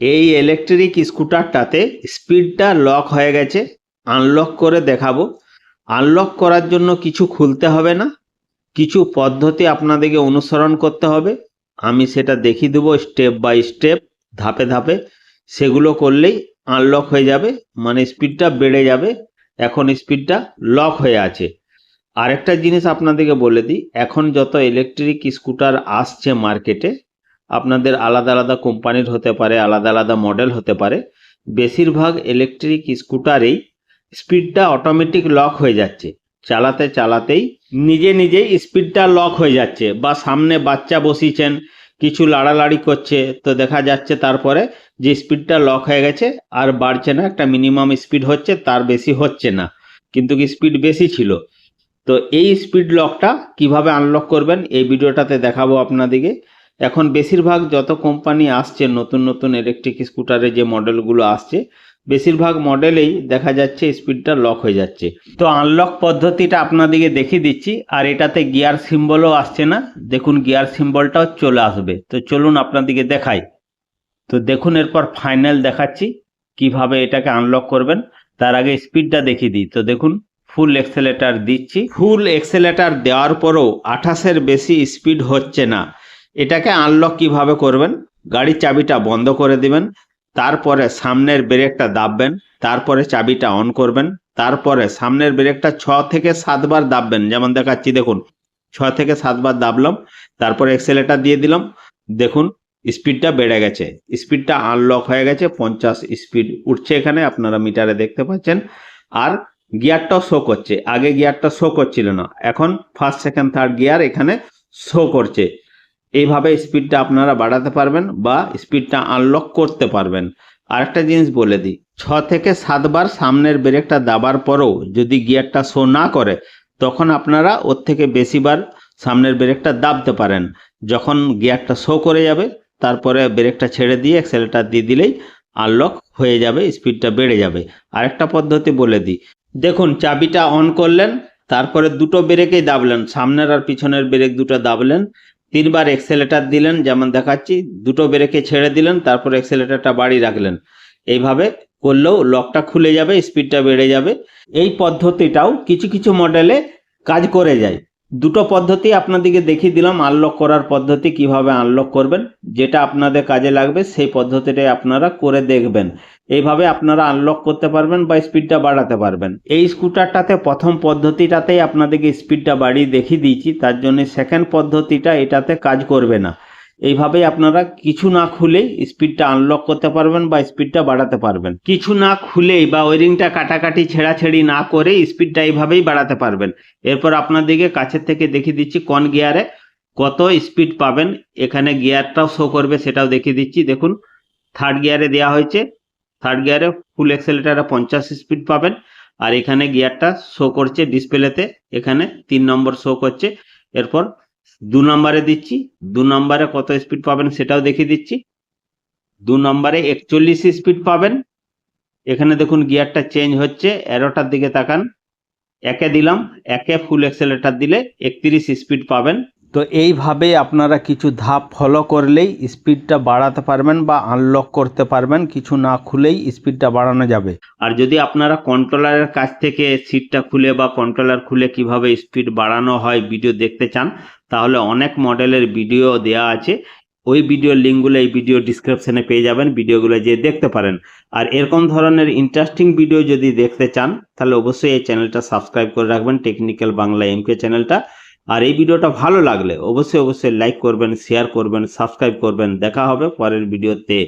এই ইলেকট্রিক স্কুটারটাতে স্পিডটা লক হয়ে গেছে। আনলক করে দেখাবো। আনলক করার জন্য কিছু খুলতে হবে না। কিছু পদ্ধতি আপনাদেরকে অনুসরণ করতে হবে। আমি সেটা দেখিয়ে দেবো স্টেপ বাই স্টেপ ধাপে ধাপে। সেগুলো করলেই আনলক হয়ে যাবে মানে স্পিডটা বেড়ে যাবে। এখন স্পিডটা লক হয়ে আছে। আরেকটা জিনিস আপনাদেরকে বলে দিই, এখন যত ইলেকট্রিক স্কুটার আসছে মার্কেটে আপনাদের আলাদা আলাদা কোম্পানির হতে পারে, আলাদা আলাদা মডেল হতে পারে। বেশিরভাগ ইলেকট্রিক স্কুটারেই স্পিডটা অটোমেটিক লক হয়ে যাচ্ছে। চালাতে চালাতেই নিজে নিজেই স্পিডটা লক হয়ে যাচ্ছে বা সামনে বাচ্চা বসিয়েছেন কিছু লাড়ালাড়ি করছে, তো দেখা যাচ্ছে তারপরে যে স্পিডটা লক হয়ে গেছে আর বাড়ছে না, একটা মিনিমাম স্পিড হচ্ছে, তার বেশি হচ্ছে না, কিন্তু কি স্পিড বেশি ছিল? তো এই স্পিড লকটা কীভাবে আনলক করবেন, এই ভিডিওটাতে দেখাবো আপনাদেরকে। এখন বেশিরভাগ যত কোম্পানি আসছে, নতুন নতুন ইলেকট্রিক স্কুটারে যে মডেলগুলো আসছে, বেশিরভাগ মডেলেই দেখা যাচ্ছে স্পিডটা লক হয়ে যাচ্ছে। তো আনলক পদ্ধতিটা আপনাদেরকে দেখিয়ে দিচ্ছি, আর এটাতে গিয়ার সিম্বলও আসছে না। দেখুন গিয়ার সিম্বলটাও চলে আসবে। তো চলুন আপনাদেরকে দেখাই। তো দেখুন, এরপর ফাইনাল দেখাচ্ছি, কীভাবে এটাকে আনলক করবেন। তার আগে স্পিডটা দেখিয়ে দিই। তো দেখুন ফুল এক্সেলেটার দিচ্ছি। ফুল এক্সেলেটার দেওয়ার পরেও আঠাশের বেশি স্পিড হচ্ছে না। এটাকে আনলক কীভাবে করবেন? গাড়ির চাবিটা বন্ধ করে দিবেন, তারপরে সামনের ব্রেকটা দাববেন, তারপরে চাবিটা অন করবেন, তারপরে সামনের ব্রেকটা ছ থেকে সাতবার দাববেন। যেমন দেখাচ্ছি, দেখুন, ছ থেকে সাতবার দাবলাম, তারপরে এক্সেলেটার দিয়ে দিলাম, দেখুন স্পিডটা বেড়ে গেছে। স্পিডটা আনলক হয়ে গেছে, পঞ্চাশ স্পিড উঠছে এখানে, আপনারা মিটারে দেখতে পাচ্ছেন। আর গিয়ারটাও শো করছে। আগে গিয়ারটা শো করছিল না, এখন ফার্স্ট সেকেন্ড থার্ড গিয়ার এখানে শো করছে। এইভাবে স্পিডটা আপনারা বাড়াতে পারবেন বা স্পিডটা আনলক করতে পারবেন। আরেকটা জিনিস বলে দিই, ছ থেকে সাতবার সামনের ব্রেকটা দাবার পরেও যদি গিয়ারটা শো না করে, তখন আপনারা ওর থেকে বেশিবার সামনের ব্রেকটা দাবতে পারেন। যখন গিয়ারটা শো করে যাবে, তারপরে ব্রেকটা ছেড়ে দিয়ে অ্যাক্সেলেটার দিয়ে দিলেই আনলক হয়ে যাবে স্পিডটা বেড়ে যাবে। আরেকটা পদ্ধতি বলে দিই, দেখুন চাবিটা অন করলেন, তারপরে দুটো ব্রেকেই দাবলেন, সামনের আর পিছনের ব্রেক দুটো দাবলেন তিনবার এক্সেলেটার দিলেন, যেমন দেখাচ্ছি, দুটো ব্রেকে ছেড়ে দিলেন, তারপর এক্সেলেটারটা বাড়ি রাখলেন। এইভাবে করলেও লকটা খুলে যাবে স্পিডটা বেড়ে যাবে। এই পদ্ধতিটাও কিছু কিছু মডেলে কাজ করে যায়। দুটো পদ্ধতি আপনাদেরকে দেখিয়ে দিলাম আনলক করার পদ্ধতি কীভাবে আনলক করবেন, যেটা আপনাদের কাজে লাগবে, সেই পদ্ধতিটাই আপনারা করে দেখবেন। এইভাবে আপনারা আনলক করতে পারবেন বা স্পিডটা বাড়াতে পারবেন। এই স্কুটারটাতে প্রথম পদ্ধতিটাতেই আপনাদেরকে স্পিডটা বাড়িয়ে দেখিয়ে দিয়েছি, তার জন্য সেকেন্ড পদ্ধতিটা এটাতে কাজ করবে না। এইভাবেই আপনারা কিছু না খুলেই স্পিডটা আনলক করতে পারবেন বা স্পিডটা বাড়াতে পারবেন। কিছু না খুলেই বা ওয়ারিংটা কাটাকাটি, ছেঁড়াছেড়ি না করে স্পিডটা এইভাবেই বাড়াতে পারবেন। এরপর আপনাদেরকে কাছের থেকে দেখিয়ে দিচ্ছি কোন গিয়ারে কত স্পিড পাবেন। এখানে গিয়ারটাও শো করবে, সেটাও দেখিয়ে দিচ্ছি। দেখুন থার্ড গিয়ারে দেওয়া হয়েছে। থার্ড গিয়ারে ফুল এক্সেলেটারে পঞ্চাশ স্পিড পাবেন। আর এখানে গিয়ারটা শো করছে ডিসপ্লেতে এখানে তিন নম্বর শো করছে। এরপর দু নম্বরে দিচ্ছি, দু নম্বরে কত স্পিড পাবেন সেটাও দেখিয়ে দিচ্ছি। দু নম্বরে একচল্লিশ স্পিড পাবেন। এখানে দেখুন গিয়ারটা চেঞ্জ হচ্ছে এরোটার দিকে তাকান। একে দিলাম, একে ফুল এক্সেলেটার দিলে একত্রিশ স্পিড পাবেন। তো এইভাবে আপনারা কিছু ধাপ ফলো করলেই স্পিডটা বাড়াতে পারবেন বা আনলক করতে পারবেন, কিছু না খুলেই স্পিডটা বাড়ানো যাবে। আর যদি আপনারা কন্ট্রোলারের কাছ থেকে সিটটা খুলে বা কন্ট্রোলার খুলে কীভাবে স্পিড বাড়ানো হয় ভিডিও দেখতে চান তাহলে অনেক মডেলের ভিডিও দেওয়া আছে। ওই ভিডিওর লিঙ্কগুলো এই ভিডিও ডিসক্রিপশনে পেয়ে যাবেন ভিডিওগুলো যে দেখতে পারেন। আর এরকম ধরনের ইন্টারেস্টিং ভিডিও যদি দেখতে চান, তাহলে অবশ্যই এই চ্যানেলটা সাবস্ক্রাইব করে রাখবেন টেকনিক্যাল বাংলা এমকে চ্যানেলটা আর এই ভিডিওটা ভালো লাগলে অবশ্যই অবশ্যই লাইক করবেন শেয়ার করবেন সাবস্ক্রাইব করবেন। দেখা হবে পরের ভিডিওতে